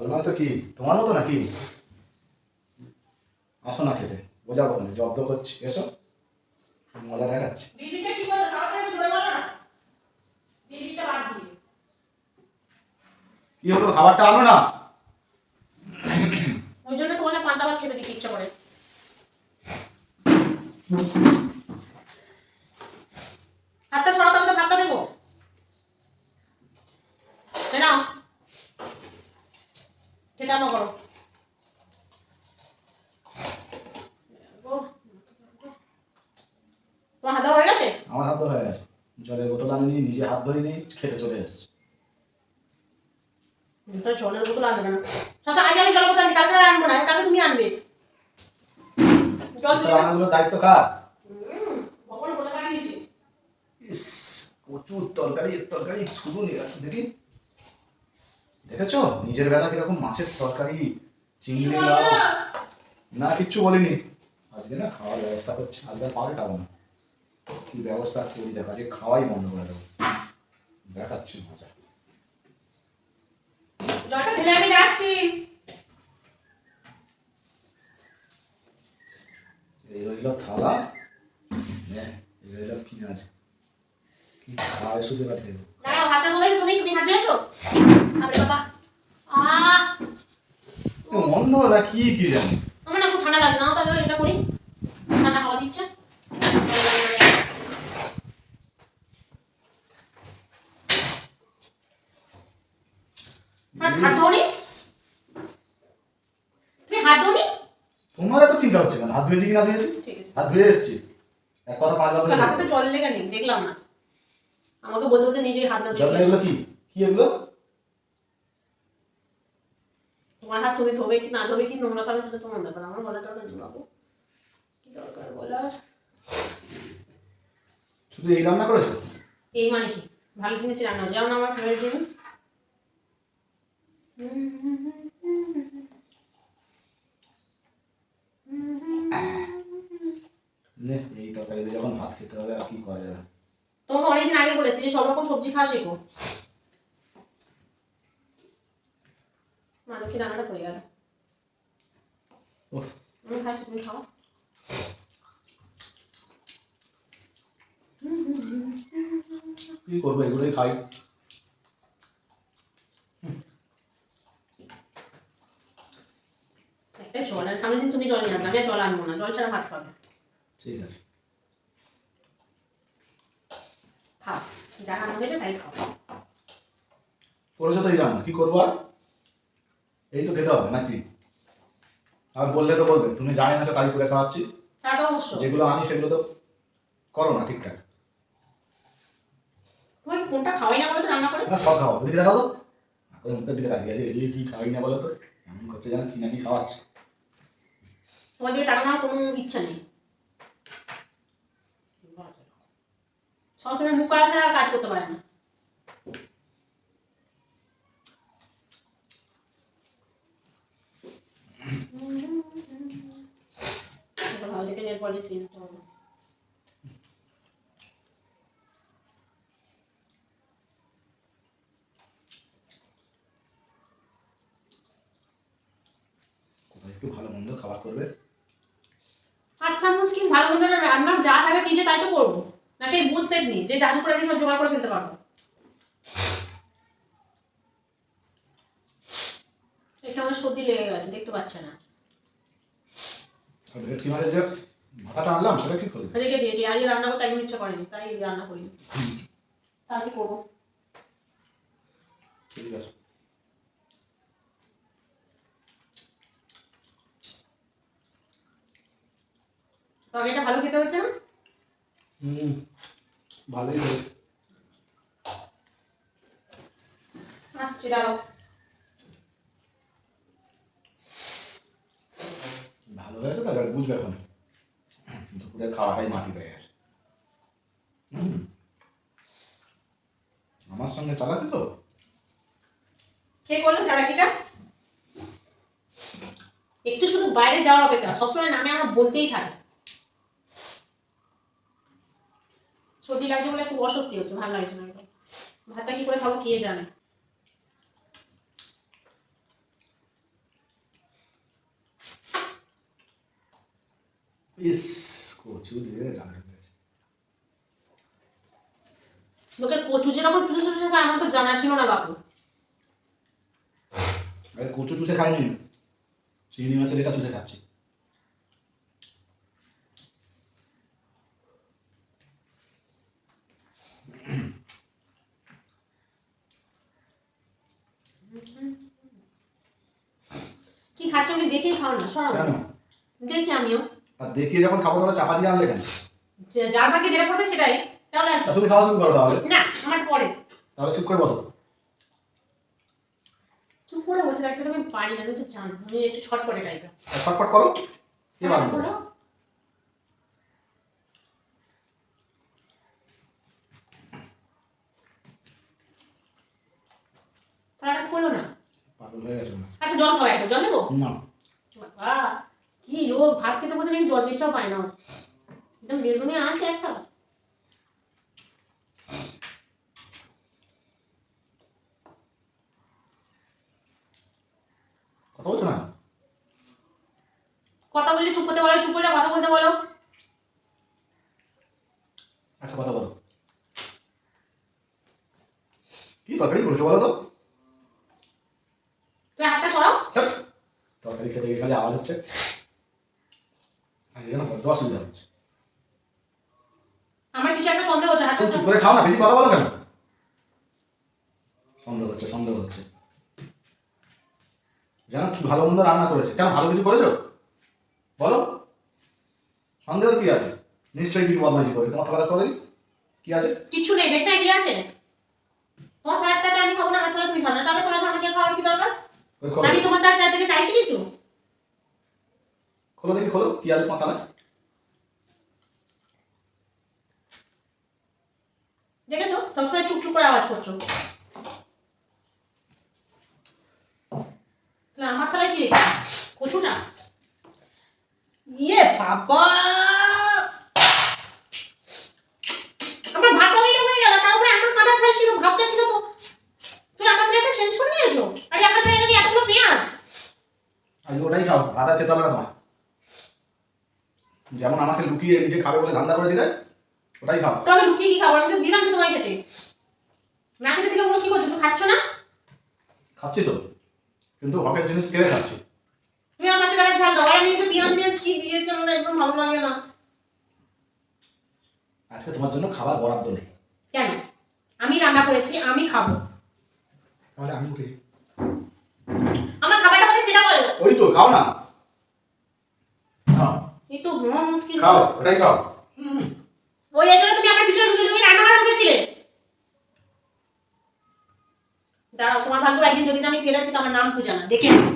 আলমারি তো কি? তোমার মতো নাকি? আসো না খেতে। বোঝাবো না জব্দ করছি। এসো। মজা দেখাচ্ছি। কি হলো? খাবারটা আনো না। ওই জন্য তোমাকে পান্তা ভাত খেতে দিতে ইচ্ছা করে। হাতটা সরাতে আমি তো ভাতটা দেবো এ নাও আরম্ভ করো। তোমার হাতে হয়ে গেছে? আমার হাত হয়ে গেছে। জলের বোতল নিজে হাত নিই খেতে চলে এসছি। তো জলের বোতল আনবে আজ আমি জলের বোতল আনি কালকে আনব না কালকে তুমি আনবে। জল দায়িত্ব কার? ইস প্রচুর তরকারি তরকারি শুধু নিয়ে আসো দেখি। দেখেছ? নিজের বেলা কীরকম মাছের তরকারি চিংড়ি লাউ? না কিচ্ছু বলিনি। আজকে না খাওয়ার ব্যবস্থা করছি। আজকে আর পাল্টাবো না। কি ব্যবস্থা করি দেখো আজকে খাওয়াই বন্ধ করে দেবো। দেখাচ্ছি মজা। জলটা আমি যাচ্ছি। এই রইল থালা। নে, এই রইল পেঁয়াজ। কি খাওয়ায় শুধু দাঁড়াও ধরে তুমি তুমি হাত দিয়েছ অন্য না কি কি জানি? আমার না খুব ঠান্ডা লাগে না তাহলে এটা করি। ঠান্ডা দিচ্ছে। হাত তোমার এত চিন্তা হচ্ছে কেন? হাত ধুয়েছি কি না ধুয়েছি? ঠিক আছে। হাত ধুয়ে এসেছি? এক কথা তোর হাতে জল লেগে নেই দেখলাম না। আমাকে বলতে বলতে নিজেই হাত জল এগুলো কি? কি এগুলো তোমার হাত তুমি ধোবে কি না ধোবে কি নোংরা পাবে সেটা তোমার ব্যাপার আমার বলার দরকার নেই বাবু। কি দরকার বলার? শুধু এই রান্না করেছ? এই মানে কি? ভালো জিনিসই রান্না। যেমন আমার ফেভারিট জিনিস। এই তরকারি যখন ভাত খেতে হবে আর কি করা যাবে? তোমাকে অনেকদিন আগে বলেছি যে সব রকম সবজি খাওয়া শেখো। কি রান্নাটা পড়ে গেল। উফ। আমি খাচ্ছি তুমি খাও। কি করব এগুলোই খাই। একটা জল আর সামনের তুমি জল নিয়ে আসবে আমি জল আনব না জল ছাড়া ভাত খাবে। ঠিক আছে। খাও যা রান্না হয়েছে তাই খাও। করেছ তো এই রান্না কি করব আর? এই তো খেতে হবে নাকি? আর বললে তো বলবে তুমি জানি না তাই করে খাওয়াচ্ছি। যেগুলো আনি সেগুলো তো করো না ঠিকঠাক। তোমার কোনটা খাওয়াই না বলে তো রান্না করে? না সব খাওয়া ওদিকে দেখাও তো। মুখের দিকে তাকিয়ে আছে এদিকে কি খাওয়াই না বলো তো? এমন করছে যেন কি না কি খাওয়াচ্ছে। তোমার দিকে তাকানোর কোনো ইচ্ছা নেই। সবসময় মুখ করা ছাড়া কাজ করতে পারে না এটা ভালো কিনতে একটু ভালো মন্দ খাবার করবে? আচ্ছা ভালো মতো রান্না যা থাকে ফ্রিজে তাই তো করব। নাকি পেত নেই যে জাদু করে আমি সব জোগাড় করে ফেলতে পারব? এতে আমার সর্দি লেগে গেছে দেখতে পাচ্ছে না। আর ভেটকি মাছের যে মাথাটা আনলাম সেটা কি করবে? রেখে দিয়েছি আজকে রান্না করতে একদম ইচ্ছা করেনি তাই রান্না করিনি। তাহলে করব। ঠিক আছে। তরকারিটা ভালো খেতে হচ্ছে না? হুম ভালোই হয়েছে। আসছি দাঁড়াও। ভালো হয়েছে তো বুঝবে এখন। ওদের খাওয়াটাই মাটি পেয়ে গেছে আমার সঙ্গে চালাতে তো কে করল চালাকিটা? একটু শুধু বাইরে যাওয়ার অপেক্ষা সবসময় নামে বলতেই সর্দি লাগছে বলে খুব অসত্যি হচ্ছে ভালো লাগছে না ভাতটা কি করে খাব কে জানে? ইস। কচু দিয়ে লোকের কচু যেরকম চুষে খায় আমার তো জানা ছিল না বাপু। আরে কচু চুষে খাইনি। চিংড়ি মাছের এটা চুষে খাচ্ছি। কি খাচ্ছ? আপনি দেখেই খাও না সরাও। দেখি আমিও। তা দেখিয়ে যখন খাব তাহলে চাপা দিয়ে আনলে কেন? যার ভাগে যেটা সেটাই। তাহলে আর তুমি খাওয়া শুরু করো তাহলে। না আমার পরে। তাহলে চুপ করে বসো। চুপ করে বসে থাকতে তো আমি পারি না তো জানো আমি একটু ছটপটে টাইপের করো কে বারণ করেছে? তাহলে খোলো না। পাগল হয়ে গেছে। আচ্ছা জল খাওয়া জল দেবো? না। বাবা কি লোক ভাত খেতে বসে নাকি জল তেষ্টাও পায় না একদম বেগুনি আছে একটা। কথা বলছো না? কথা বললে চুপ করতে বলো চুপ করলে কথা বলতে বলো। আচ্ছা কথা বলো। কি তরকারি করেছ বলো তো? তুমি হাতটা সরাও। তরকারি খেতে গিয়ে খালি আওয়াজ হচ্ছে। অসুবিধা হচ্ছে। আমার কিছু একটা সন্দেহ হচ্ছে চুপ চুপ করে খাও না বেশি কথা বলো কেন? সন্দেহ হচ্ছে সন্দেহ হচ্ছে। জানো কি ভালো মন্দ রান্না করেছে? কেন ভালো কিছু করেছ? বলো। সন্দেহ কি আছে? নিশ্চয়ই কিছু বদমাইশি করে তোমার থালাটা করে কি আছে? কিছু নেই দেখবে কি আছে? তোমার থালাটাতে আমি খাব না আমার থালা তুমি খাবে না। তাহলে তোমার আমাকে খাওয়ার কি দরকার? আমি তোমার তার থেকে চাইছি কিছু? খোলো দেখি খোলো। কি আছে তোমার থালা দেখেছ? সবসময় চুপ চুপ করে আওয়াজ করছ। আমার তালায় কি রেখে কচুটা? ইয়ে বাবা! আমার ভাত অলরেডি হয়ে গেল তারপরে আমার কাটা ছিল ভাতটা ছিল তো। তুই আমার প্লেটটা চেঞ্জ করে নিয়েছো? আরে আমার ছেড়ে এতগুলো পেঁয়াজ। আজকে ওটাই খাও ভাত খেতে হবে না তোমার। যেমন আমাকে লুকিয়ে নিজে খাবে বলে ধান্দা করে দিলে ওটাই খাও। তবে লুকিয়ে কি খাব? আমি তো দিলাম তো তোমায় খেতে। না খেতে দিলে ওগুলো কি করছ? তুমি খাচ্ছ না? খাচ্ছি তো কিন্তু হকের জিনিস কেড়ে খাচ্ছি? তুমি আমার মাছের কাটা ঝাল দাও। আর আমি এই যে পেঁয়াজ পেঁয়াজ কি দিয়েছ আমার একদম ভালো লাগে না। আজকে তোমার জন্য খাবার বরাদ্দ নেই। কেন? আমি রান্না করেছি আমি খাব। তাহলে আমি উঠি আমার খাবারটা কোথায় সেটা বলো। ওই তো খাও না। খাও এই তো মহা মুশকিল। খাও ওটাই খাও। ওই এজন্য তুমি আমার পিছনে ঢুকে ঢুকে রান্না করে ঢুকেছিলে দাঁড়াও তোমার ভাগ্য একদিন যদি আমি ফেলেছি তো আমার নাম পূজা না দেখে নিও।